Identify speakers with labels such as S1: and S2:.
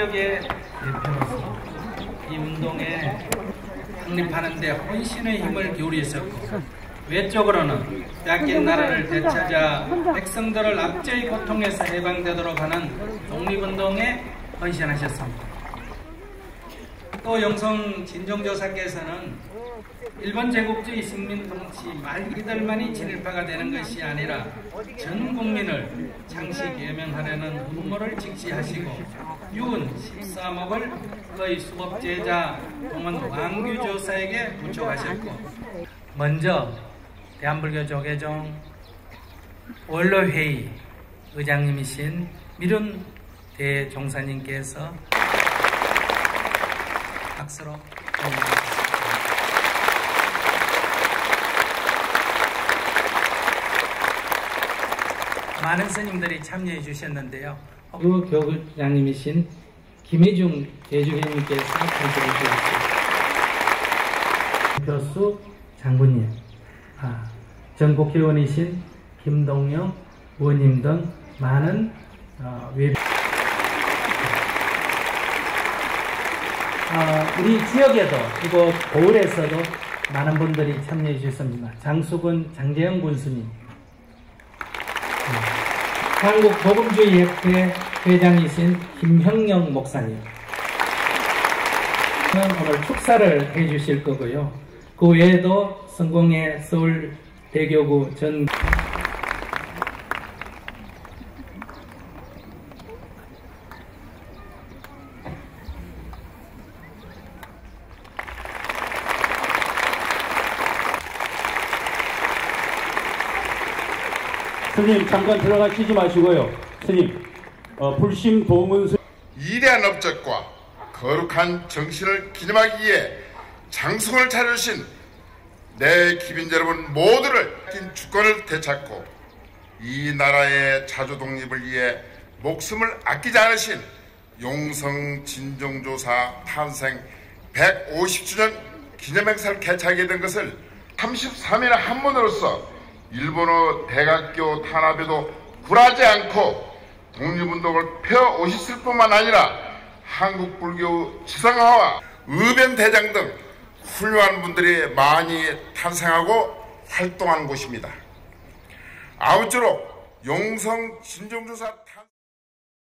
S1: 대표로서 이 운동에 확립하는 데 혼신의 힘을 기울이셨고 외적으로는 뺏긴 나라를 되찾아 백성들을 압제의 고통에서 해방되도록 하는 독립운동에 헌신하셨습니다. 또 영성 진정조사께서는 일본 제국주의 식민 통치 말기들만이 진일파가 되는 것이 아니라 전 국민을 장시 개명하려는 음모를 직시하시고 유은 13억을 그의 수법제자 동원 왕규 조사에게 부촉하셨고 먼저 대한불교 조계종 원로회의 의장님이신 미륜 대종사님께서 박수로 응원하셨습니다. 많은 스님들이 참여해 주셨는데요. 그 교구장님이신 김혜중 대주교님께서 참여해 주셨습니다. 교수 장군님, 아, 전 국회원이신 김동영 의원님 등 많은 어, 외 어, 우리 지역에도 이곳 고을에서도 많은 분들이 참여해 주셨습니다. 장수근 장재영 군수님, 한국 복음주의 협회 회장이신 김형영 목사님. 오늘 축사를 해 주실 거고요. 그 외에도 성공의 서울 대교구 전
S2: 스님 잠깐 들어가시지 마시고요. 스님 어, 불심 도문 스...
S3: 위대한 업적과 거룩한 정신을 기념하기 위해 장성을 차려주신 내 기빈 여러분 모두를 긴 주권을 되찾고 이 나라의 자주 독립을 위해 목숨을 아끼지 않으신 용성 진정조사 탄생 150주년 기념행사를 개최하게 된 것을 33일의 한문으로서 일본어 대각교 탄압에도 굴하지 않고 독립운동을 펴 오셨을 뿐만 아니라 한국 불교 지상화와 의변 대장 등 훌륭한 분들이 많이 탄생하고 활동한 곳입니다. 아무쪼록 용성 진정조사